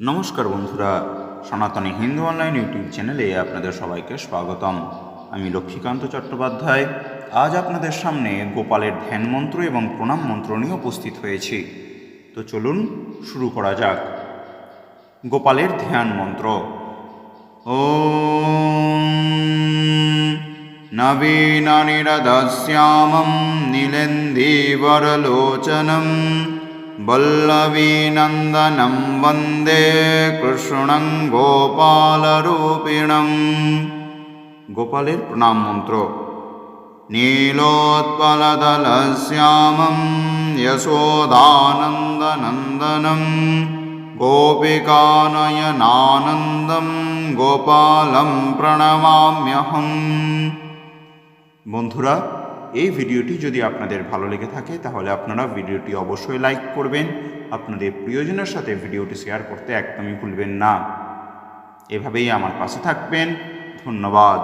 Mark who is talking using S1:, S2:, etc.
S1: নমস্কার বন্ধুরা, সনাতনী হিন্দু অনলাইন ইউটিউব চ্যানেলে আপনাদের সবাইকে স্বাগতম। আমি লক্ষ্মীকান্ত চট্টোপাধ্যায়। আজ আপনাদের সামনে গোপালের ধ্যান মন্ত্র এবং প্রণাম মন্ত্র নিয়ে উপস্থিত হয়েছি। তো চলুন শুরু করা যাক। গোপালের ধ্যান মন্ত্র। ও নবীনানিরদশ্যামম নীলেন্দিবরলোচনম वल्लवीनन्दनं वन्दे কৃষ্ণং গোপালরূপিণম গোপালের প্রণাম মন্ত্র নীলোৎপলদলশ্যামं यशोदानन्दनन्दनं গোপিকানয়নানন্দম গোপালম প্রণমাম্যহম বন্ধুরা এই ভিডিওটি যদি আপনাদের ভালো লেগে থাকে, তাহলে আপনারা ভিডিওটি অবশ্যই লাইক করবেন। আপনাদের প্রিয়জনের সাথে ভিডিওটি শেয়ার করতে একদমই ভুলবেন না। এভাবেই আমার পাশে থাকবেন। ধন্যবাদ।